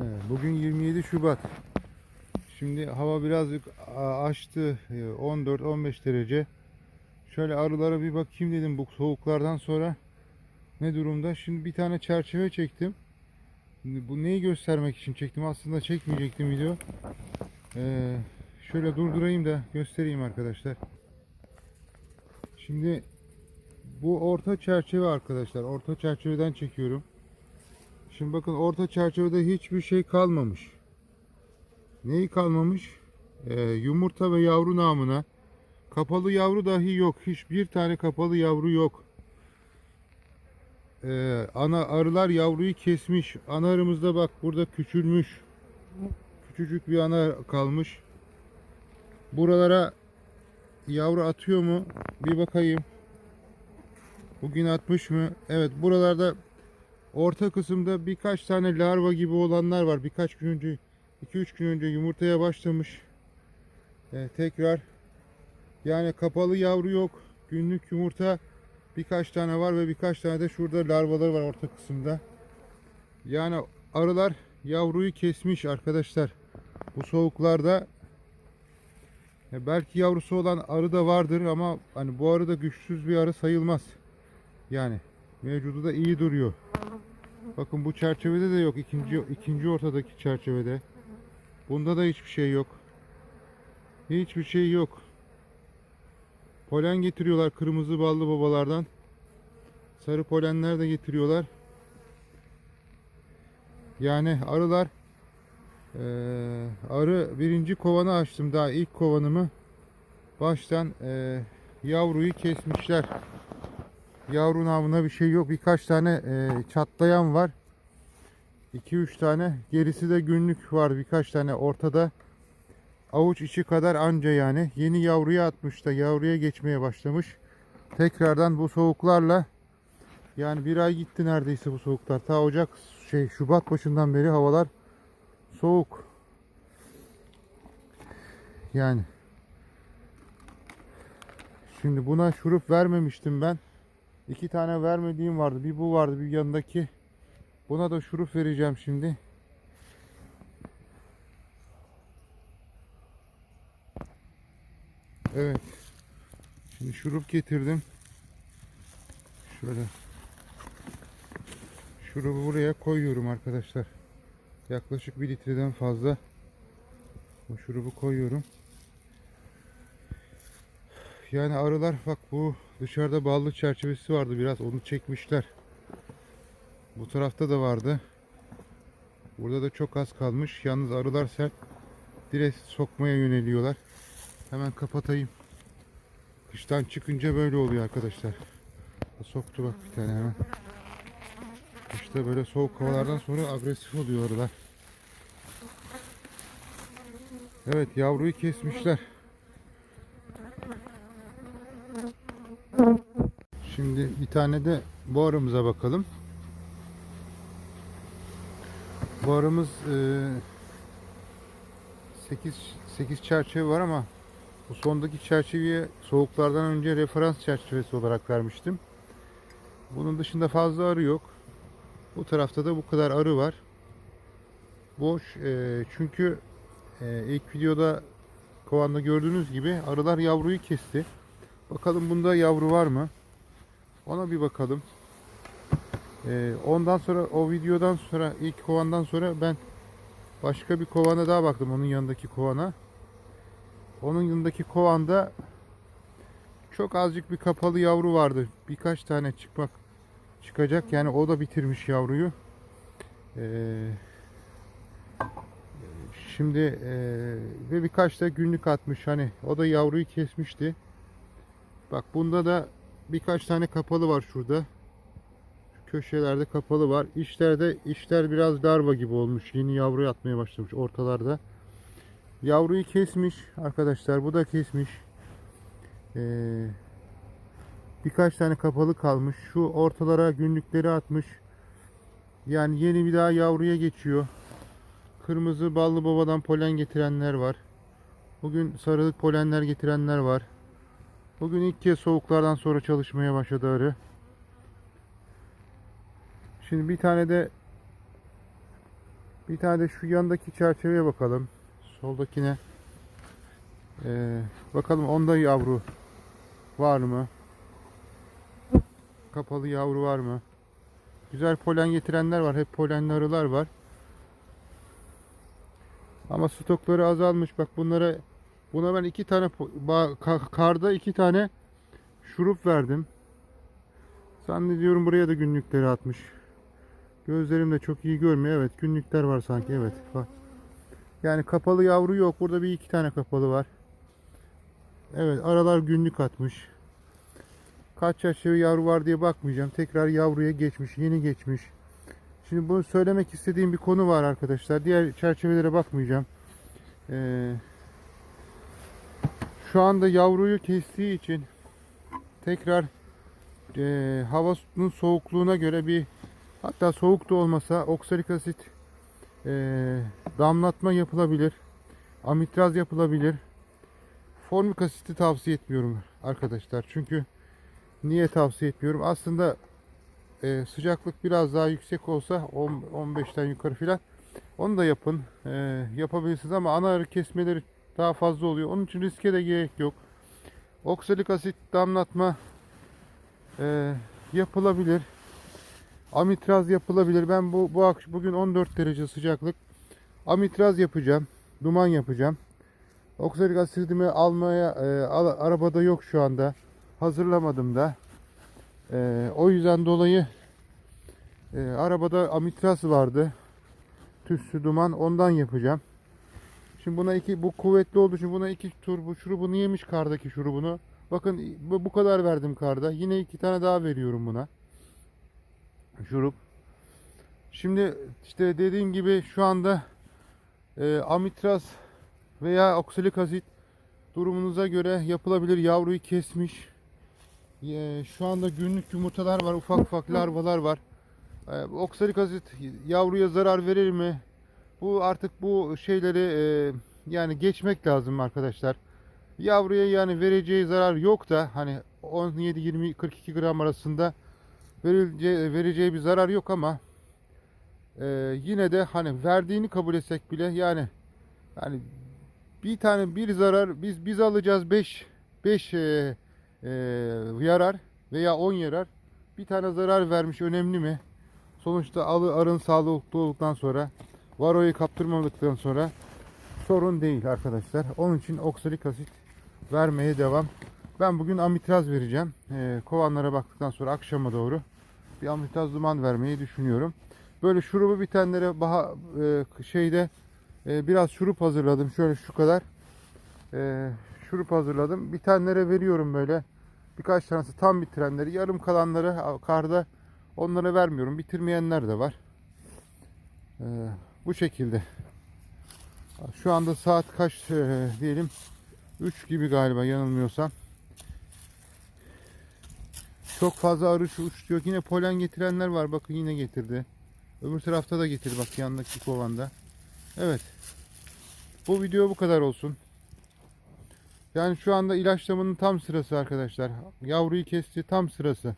Bugün 27 Şubat. Şimdi hava birazcık açtı. e, 14-15 derece. Şöyle arılara bir bakayım dedim bu soğuklardan sonra. Ne durumda? Şimdi bir tane çerçeve çektim. Bu neyi göstermek için çektim? Aslında çekmeyecektim video. Ee, şöyle durdurayım da göstereyim arkadaşlar. Şimdi bu orta çerçeve arkadaşlar. Orta çerçeveden çekiyorum. Şimdi bakın orta çerçevede hiçbir şey kalmamış. Neyi kalmamış? Ee, yumurta ve yavru namına. Kapalı yavru dahi yok. Hiçbir tane kapalı yavru yok. Ee, ana arılar yavruyu kesmiş. Ana arımızda bak burada küçülmüş. Küçücük bir ana kalmış. Buralara yavru atıyor mu? Bir bakayım. Bugün atmış mı? Evet buralarda Orta kısımda birkaç tane larva gibi olanlar var. Birkaç gün önce, 2-3 gün önce yumurtaya başlamış. Ee, tekrar yani kapalı yavru yok. Günlük yumurta birkaç tane var ve birkaç tane de şurada larvalar var orta kısımda. Yani arılar yavruyu kesmiş arkadaşlar. Bu soğuklarda e, belki yavrusu olan arı da vardır ama hani bu arı da güçsüz bir arı sayılmaz. Yani mevcudu da iyi duruyor. Bakın bu çerçevede de yok. ikinci ikinci ortadaki çerçevede. Bunda da hiçbir şey yok. Hiçbir şey yok. Polen getiriyorlar kırmızı ballı babalardan. Sarı polenler de getiriyorlar. Yani arılar eee, arı birinci kovanı açtım daha ilk kovanımı baştan eee, yavruyu kesmişler. Yavru namına bir şey yok. Birkaç tane e, çatlayan var. 2-3 tane. Gerisi de günlük var. Birkaç tane ortada. Avuç içi kadar anca yani. Yeni yavruya atmış da yavruya geçmeye başlamış. Tekrardan bu soğuklarla yani bir ay gitti neredeyse bu soğuklar. Ta Ocak şey Şubat başından beri havalar soğuk. Yani Şimdi buna şurup vermemiştim ben. İki tane vermediğim vardı. Bir bu vardı bir yanındaki. Buna da şurup vereceğim şimdi. Evet. Şimdi şurup getirdim. Şöyle. Şurubu buraya koyuyorum arkadaşlar. Yaklaşık bir litreden fazla. Bu şurubu koyuyorum. Yani arılar bak bu dışarıda ballı çerçevesi vardı biraz onu çekmişler. Bu tarafta da vardı. Burada da çok az kalmış. Yalnız arılar sert. Direkt sokmaya yöneliyorlar. Hemen kapatayım. Kıştan çıkınca böyle oluyor arkadaşlar. Soktu bak bir tane hemen. İşte böyle soğuk havalardan sonra agresif oluyor arılar. Evet yavruyu kesmişler. Şimdi bir tane de bu arımıza bakalım. Bu arımız 8 8 çerçeve var ama bu sondaki çerçeveye soğuklardan önce referans çerçevesi olarak vermiştim. Bunun dışında fazla arı yok. Bu tarafta da bu kadar arı var. Boş e, çünkü e, ilk videoda kovanda gördüğünüz gibi arılar yavruyu kesti. Bakalım bunda yavru var mı? Ona bir bakalım. Ee, ondan sonra o videodan sonra ilk kovandan sonra ben başka bir kovana daha baktım onun yanındaki kovana. Onun yanındaki kovanda çok azıcık bir kapalı yavru vardı. Birkaç tane çıkmak çıkacak. Yani o da bitirmiş yavruyu. Ee, şimdi ee, ve birkaç da günlük atmış. Hani o da yavruyu kesmişti. Bak bunda da birkaç tane kapalı var şurada. Şu köşelerde kapalı var. İşlerde işler biraz darba gibi olmuş. Yeni yavru atmaya başlamış ortalarda. Yavruyu kesmiş arkadaşlar. Bu da kesmiş. Ee, birkaç tane kapalı kalmış. Şu ortalara günlükleri atmış. Yani yeni bir daha yavruya geçiyor. Kırmızı ballı babadan polen getirenler var. Bugün sarılık polenler getirenler var. Bugün ilk kez soğuklardan sonra çalışmaya başladı arı. Şimdi bir tane de Bir tane de şu yandaki çerçeveye bakalım. Soldakine. Ee, bakalım onda yavru var mı? Kapalı yavru var mı? Güzel polen getirenler var. Hep polenli arılar var. Ama stokları azalmış. Bak bunlara buna ben iki tane karda iki tane şurup verdim. Zannediyorum buraya da günlükleri atmış. Gözlerim de çok iyi görmüyor. Evet günlükler var sanki. Evet. Bak. Yani kapalı yavru yok. Burada bir iki tane kapalı var. Evet aralar günlük atmış. Kaç çerçeve yavru var diye bakmayacağım. Tekrar yavruya geçmiş. Yeni geçmiş. Şimdi bunu söylemek istediğim bir konu var arkadaşlar. Diğer çerçevelere bakmayacağım. Ee, şu anda yavruyu kestiği için tekrar e, havanın soğukluğuna göre bir hatta soğuk da olmasa oksalik asit e, damlatma yapılabilir. Amitraz yapılabilir. Formik asiti tavsiye etmiyorum arkadaşlar. Çünkü niye tavsiye etmiyorum? Aslında e, sıcaklık biraz daha yüksek olsa 10 15'ten yukarı filan onu da yapın. E, yapabilirsiniz ama ana kesmeleri daha fazla oluyor. Onun için riske de gerek yok. Oksalik asit damlatma e, yapılabilir. Amitraz yapılabilir. Ben bu bu bugün 14 derece sıcaklık. Amitraz yapacağım. Duman yapacağım. Oksalik asidimi almaya e, al- arabada yok şu anda. Hazırlamadım da. E, o yüzden dolayı e, arabada amitraz vardı. Tüssü duman ondan yapacağım. Şimdi buna iki bu kuvvetli olduğu için buna iki tur bu şurubunu yemiş kardaki şurubunu. Bakın bu, kadar verdim karda. Yine iki tane daha veriyorum buna. Şurup. Şimdi işte dediğim gibi şu anda e, amitraz veya oksalik asit durumunuza göre yapılabilir. Yavruyu kesmiş. E, şu anda günlük yumurtalar var. Ufak ufak larvalar var. E, bu oksalik asit yavruya zarar verir mi? Bu artık bu şeyleri e, yani geçmek lazım arkadaşlar. Yavruya yani vereceği zarar yok da hani 17 20 42 gram arasında verileceği, vereceği bir zarar yok ama e, yine de hani verdiğini kabul etsek bile yani yani bir tane bir zarar biz biz alacağız 5 5 e, e, yarar veya 10 yarar bir tane zarar vermiş önemli mi? Sonuçta alı arın sağlıklı olduktan sonra varoyu kaptırmadıktan sonra sorun değil arkadaşlar. Onun için oksalik asit vermeye devam. Ben bugün amitraz vereceğim. Ee, kovanlara baktıktan sonra akşama doğru bir amitraz duman vermeyi düşünüyorum. Böyle şurubu bitenlere baha, e, şeyde e, biraz şurup hazırladım. Şöyle şu kadar e, şurup hazırladım. Bitenlere veriyorum böyle. Birkaç tanesi tam bitirenleri, yarım kalanları karda onlara vermiyorum. Bitirmeyenler de var. E, bu şekilde. Şu anda saat kaç e, diyelim 3 gibi galiba yanılmıyorsam. Çok fazla arı şu uçuyor. Yine polen getirenler var. Bakın yine getirdi. Öbür tarafta da getir bak yandaki kovanda. Evet. Bu video bu kadar olsun. Yani şu anda ilaçlamanın tam sırası arkadaşlar. Yavruyu kesti tam sırası.